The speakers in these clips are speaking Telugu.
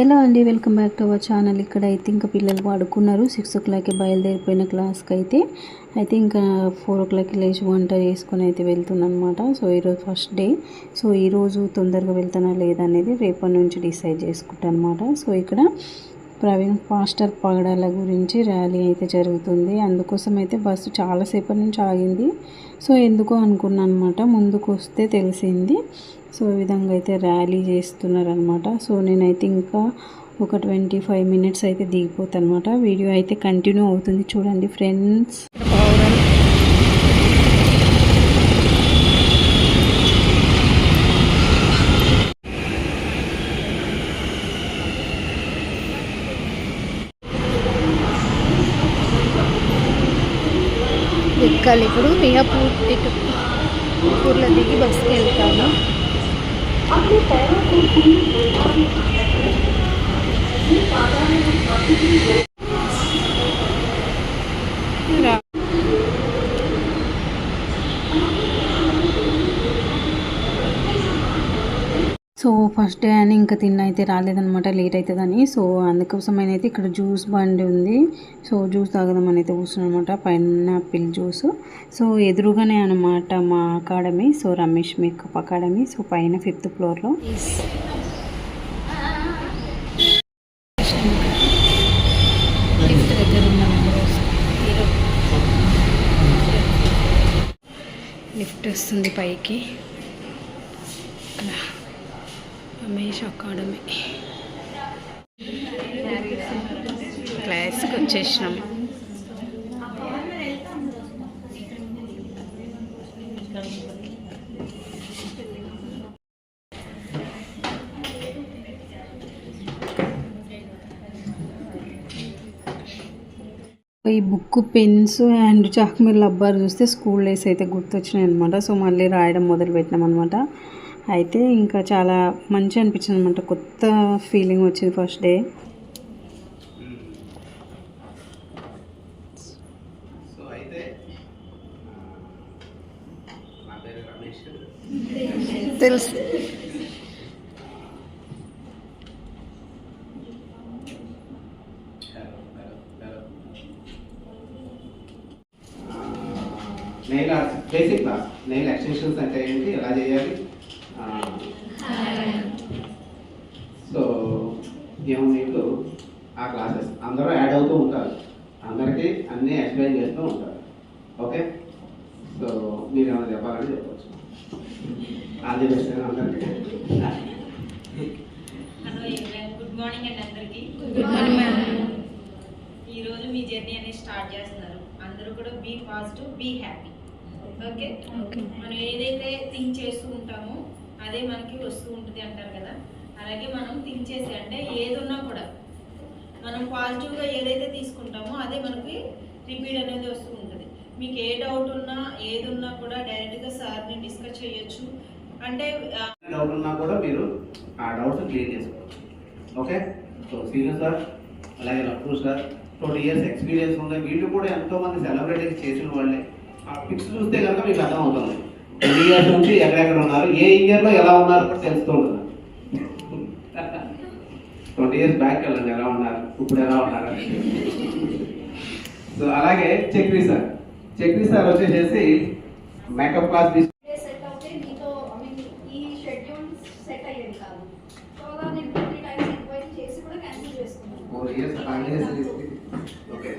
హలో అండి welcome back to our channel. ఇక్కడ అయితే ఇంకా పిల్లలు పడుకున్నారు. సిక్స్ ఓ క్లాక్కి బయలుదేరిపోయిన క్లాస్కి అయితే. అయితే ఇంకా ఫోర్ ఓ క్లాక్కి లేచి వంట చేసుకొని అయితే వెళ్తున్నాను అనమాట సో ఈరోజు ఫస్ట్ డే. సో ఈరోజు తొందరగా వెళ్తానా లేదా అనేది రేపటి నుంచి డిసైడ్ చేసుకుంటాను అనమాట సో ఇక్కడ ప్రవీణ్ పాస్టర్ పగడాల గురించి ర్యాలీ అయితే జరుగుతుంది. అందుకోసం అయితే బస్సు చాలాసేపటి నుంచి ఆగింది. సో ఎందుకో అనుకున్నాను అనమాట ముందుకు వస్తే తెలిసింది. సో ఈ విధంగా అయితే ర్యాలీ చేస్తున్నారనమాట సో నేనైతే ఇంకా ఒక ట్వంటీ ఫైవ్ మినిట్స్ అయితే దిగిపోతాను అనమాట వీడియో అయితే కంటిన్యూ అవుతుంది చూడండి ఫ్రెండ్స్. ఎక్కాలి ఇప్పుడు. మియాపూర్ టికెట్ ఊర్లో దిగి బస్కి వెళ్తాను సో ఫస్ట్ డే అని ఇంకా తిన్న అయితే రాలేదనమాట లేట్ అవుతుందని సో అందుకోసం అయితే ఇక్కడ జ్యూస్ బండి ఉంది. సో జ్యూస్ తాగదామని అయితే కూర్చున్నాను అనమాట పైనాపిల్ జ్యూస్ సో ఎదురుగానే అనమాట మా academy so Ramesh makeup academy so పైన ఫిఫ్త్ ఫ్లోర్లో లిఫ్ట్ లిఫ్ట్ వస్తుంది పైకి. రమేష్ అకాడమీ. క్లాస్కి వచ్చేసినాం. ఈ బుక్ పెన్స్ అండ్ చాక్మీర్ లబ్బార్ చూస్తే స్కూల్ డేస్ అయితే గుర్తొచ్చినాయి అనమాట సో మళ్ళీ రాయడం మొదలు పెట్టినాం అనమాట అయితే ఇంకా చాలా మంచి అనిపించింది అనమాట కొత్త ఫీలింగ్ వచ్చింది ఫస్ట్ డే సో అయితే నా పేరు రమేష్. తెలుసు hello hello hello nail arts basic class nail extensions అంటే ఏంటి ఎలా చేయాలి ఆ, సో ఇప్పుడు ఆ క్లాసెస్ అందరూ యాడ్ అవుతూ ఉంటారు. అందరికీ అన్నీ ఎక్స్ప్లెయిన్ చేస్తూ ఉంటారు. ఓకే? సో మీరు ఏమైనా చెప్పాలని చెప్పవచ్చు ఆల్ ది బెస్ట్ అందరికీ. గుడ్ మార్నింగ్ అండి అందరికి. గుడ్ మార్నింగ్ మ్యామ్ ఈ రోజు మీ జర్నీ అనేది స్టార్ట్ చేస్తున్నారు. అందరూ కూడా be positive be happy okay? Okay మనం ఏదైతే థింక్ చేస్తూ ఉంటామో అదే మనకి వస్తూ ఉంటుంది అంటారు కదా? అలాగే మనం థింక్ చేసి అంటే ఏదున్నా కూడా మనం పాజిటివ్గా ఏదైతే తీసుకుంటామో అదే మనకి రిపీట్ అనేది వస్తూ ఉంటుంది. మీకు ఏ డౌట్ ఉన్నా ఏది ఉన్నా కూడా డైరెక్ట్గా సార్ని డిస్కస్ చేయొచ్చు. అంటే డౌట్ ఉన్నా కూడా మీరు ఆ డౌట్స్ క్లియర్ చేసుకోవచ్చు. ఓకే సో సీనియర్ సార్ అలాగే Lakshman sir twenty years experience ఉంది. వీళ్ళు కూడా ఎంతోమంది సెలబ్రిటీస్ చేసిన వాళ్ళే. ఆ పిక్స్ చూస్తే కనుక మీకు అర్థం అవుతుంది ట్వంటీ ఇయర్స్ నుంచి ఎక్కడెక్కడ ఉన్నారు? ఏ ఇయర్లో ఎలా ఉన్నారు? కూడా తెలుస్తూ ఉంటుంది. ట్వంటీ ఇయర్స్ బ్యాక్ వెళ్ళండి ఎలా ఉన్నారు? ఇప్పుడు ఎలా ఉన్నారు? సో అలాగే చక్రి సార్. చక్రి సార్ వచ్చేసేసి makeup class okay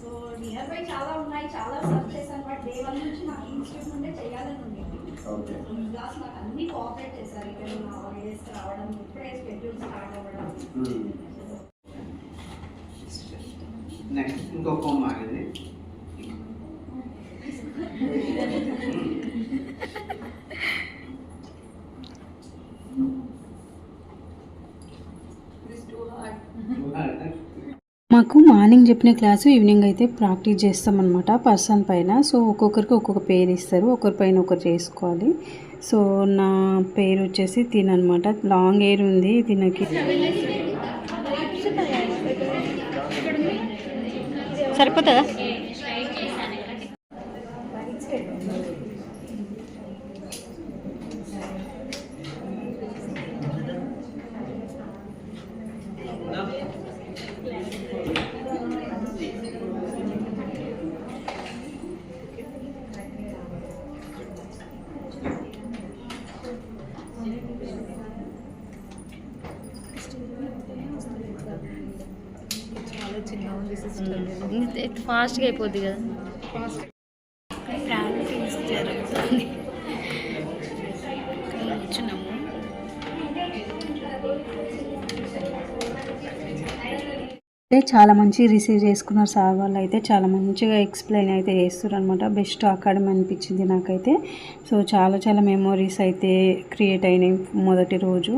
so nearby చాలా ఉన్నాయి చాలా సర్చ్ చేశాను బట్ డే వన్ నుంచి నాకు ఇన్స్టిట్యూట్ నుండే చేయాలని ఉంది. ఓకే క్లాస్ నాకు అన్ని కోఆపరేట్ చేశారు ఇక్కడ నా హాలిడేస్ రావడం ఇప్పుడే షెడ్యూల్ స్టార్ట్ అవ్వడం నెక్స్ట్ ఇంకో కొమ్మ ఆగింది మాకు మార్నింగ్ చెప్పిన క్లాసు ఈవినింగ్ అయితే ప్రాక్టీస్ చేస్తామన్నమాట పర్సన్ పైన. సో ఒక్కొక్కరికి ఒక్కొక్క పేరు ఇస్తారు ఒకరి పైన ఒకరు చేసుకోవాలి. సో నా పేరు వచ్చేసి తిననమాట లాంగ్ ఎయిర్ ఉంది తినకి. సరిపోతుందా? చిన్న ఉంది సిస్టమ్ ఫాస్ట్గా అయిపోద్ది కదా. ఫాస్ట్ అయితే చాలా మంచి రిసీవ్ చేసుకున్నారు సార్ వాళ్ళు అయితే. చాలా మంచిగా ఎక్స్ప్లెయిన్ అయితే చేస్తారు అనమాట బెస్ట్ అకాడమీ అనిపించింది నాకైతే. సో చాలా చాలా మెమోరీస్ అయితే క్రియేట్ అయినాయి మొదటి రోజు.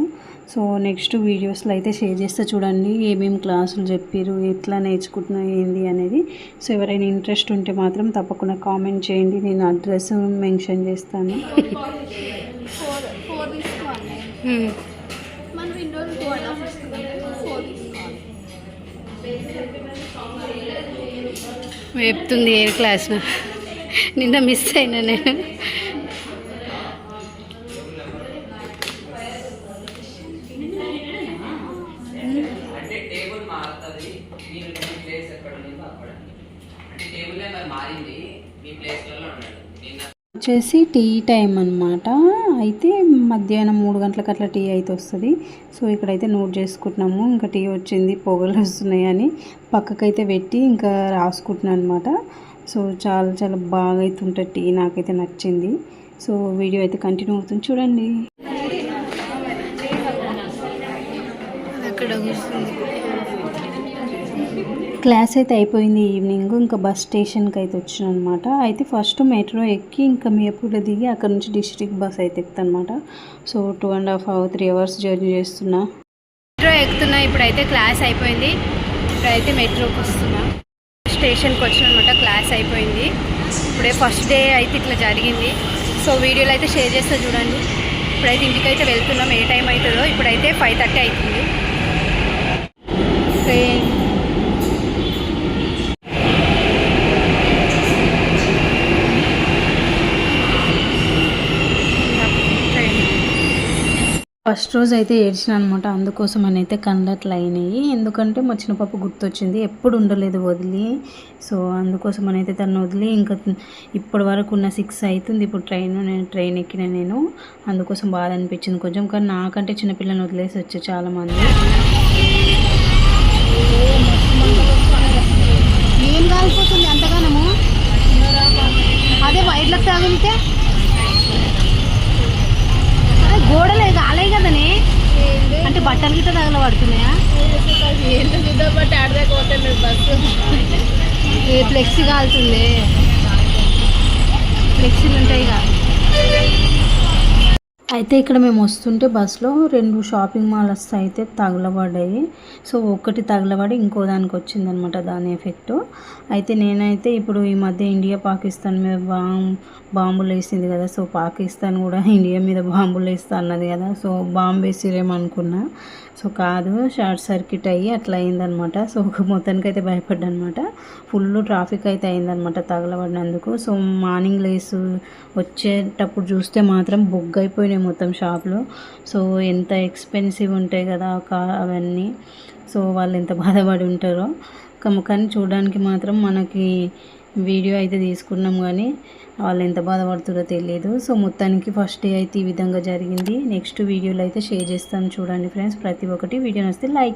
సో నెక్స్ట్ వీడియోస్లో అయితే షేర్ చేస్తే చూడండి. ఏమేమి క్లాసులు చెప్పారు ఎట్లా నేర్చుకుంటున్నా ఏంది అనేది. సో ఎవరైనా ఇంట్రెస్ట్ ఉంటే మాత్రం తప్పకుండా కామెంట్ చేయండి. నేను అడ్రస్ మెన్షన్ చేస్తాను. చెప్తుంది ఏ క్లాస్ నిన్న మిస్ అయినా నేను అంటే టేబుల్ మారుతుంది మీరు మీ ప్లేస్ ఎక్కడ ఉందో అక్కడ అంటే టేబుల్ నెంబర్ మారింది మీ ప్లేస్లలో ఉండండి నిన్న వచ్చేసి టీ టైం అనమాట అయితే మధ్యాహ్నం మూడు గంటలకు అట్లా టీ అయితే వస్తుంది. సో ఇక్కడైతే నోట్ చేసుకుంటున్నాము. ఇంకా టీ వచ్చింది పొగలు వస్తున్నాయి అని పక్కకైతే పెట్టి ఇంకా రాసుకుంటున్నాను అనమాట సో చాలా చాలా బాగా అయితే ఉంటుంది టీ. నాకైతే నచ్చింది. సో వీడియో అయితే కంటిన్యూ అవుతుంది. చూడండి. అక్కడ క్లాస్ అయితే అయిపోయింది ఈవినింగ్ ఇంకా బస్ స్టేషన్కి అయితే వచ్చిన అనమాట అయితే ఫస్ట్ మెట్రో ఎక్కి ఇంకా మేపూర్లో దిగి అక్కడ నుంచి డిస్ట్రిక్ట్ బస్ అయితే ఎక్కుతానమాట so two and half hour three hours journey చేస్తున్నా. మెట్రో ఎక్కుతున్నా ఇప్పుడైతే క్లాస్ అయిపోయింది. ఇప్పుడైతే మెట్రోకి వస్తున్నా. స్టేషన్కి వచ్చిన అనమాట క్లాస్ అయిపోయింది. ఇప్పుడే ఫస్ట్ డే అయితే ఇట్లా జరిగింది. సో వీడియోలో అయితే షేర్ చేస్తా చూడండి. ఇప్పుడైతే ఇంటికైతే వెళ్తున్నాం ఏ టైం అవుతుందో. ఇప్పుడైతే ఫైవ్ థర్టీ అవుతుంది. ట్రైన్ ఫస్ట్ రోజు అయితే ఏడ్చిన అనమాట అందుకోసం అని అయితే కండట్లు అయినాయి ఎందుకంటే మా చిన్న పాప గుర్తొచ్చింది ఎప్పుడు ఉండలేదు వదిలి. సో అందుకోసం అని అయితే తను వదిలి ఇంకా ఇప్పటి వరకు ఉన్న సిక్స్ అవుతుంది ఇప్పుడు ట్రైన్ నేను ట్రైన్ ఎక్కిన నేను. అందుకోసం బాధ అనిపించింది కొంచెం. కానీ నాకంటే చిన్నపిల్లని వదిలేసి వచ్చే చాలామంది. ఏం కాలిపోతుంది గిట్ట తగల పడుతున్నాయా ఏ ఫ్లెక్సీ కాలుతుంది. ఫ్లెక్సీలు ఉంటాయి కదా. అయితే ఇక్కడ మేము వస్తుంటే బస్సులో రెండు షాపింగ్ మాల్స్ అయితే తగలబడ్డాయి. సో ఒకటి తగలబడి ఇంకో దానికి వచ్చిందనమాట దాని ఎఫెక్ట్. అయితే నేనైతే ఇప్పుడు ఈ మధ్య ఇండియా పాకిస్తాన్ మీద బాంబు బాంబులు వేసింది కదా సో పాకిస్తాన్ కూడా ఇండియా మీద బాంబులు వేస్తా అన్నది కదా సో బాంబు వేసిరేమనుకున్నా సో కాదు షార్ట్ సర్క్యూట్ అయ్యి అట్లా అయిందనమాట సో మొత్తానికి అయితే భయపడ్డనమాట ఫుల్ ట్రాఫిక్ అయితే అయిందనమాట తగలబడినందుకు. సో మార్నింగ్ లేసు వచ్చేటప్పుడు చూస్తే మాత్రం బొగ్గైపోయినాయి మొత్తం షాప్లో. సో ఎంత ఎక్స్పెన్సివ్ ఉంటాయి కదా కా అవన్నీ. సో వాళ్ళు ఎంత బాధపడి ఉంటారో. కానీ చూడడానికి మాత్రం మనకి వీడియో అయితే తీసుకున్నాం కానీ వాళ్ళు ఎంత బాధపడుతుందో తెలియదు సో మొత్తానికి ఫస్ట్ డే అయితే ఈ విధంగా జరిగింది. నెక్స్ట్ వీడియోలో అయితే షేర్ చేస్తాను చూడండి ఫ్రెండ్స్ ప్రతి ఒక్కటి. వీడియో వస్తే లైక్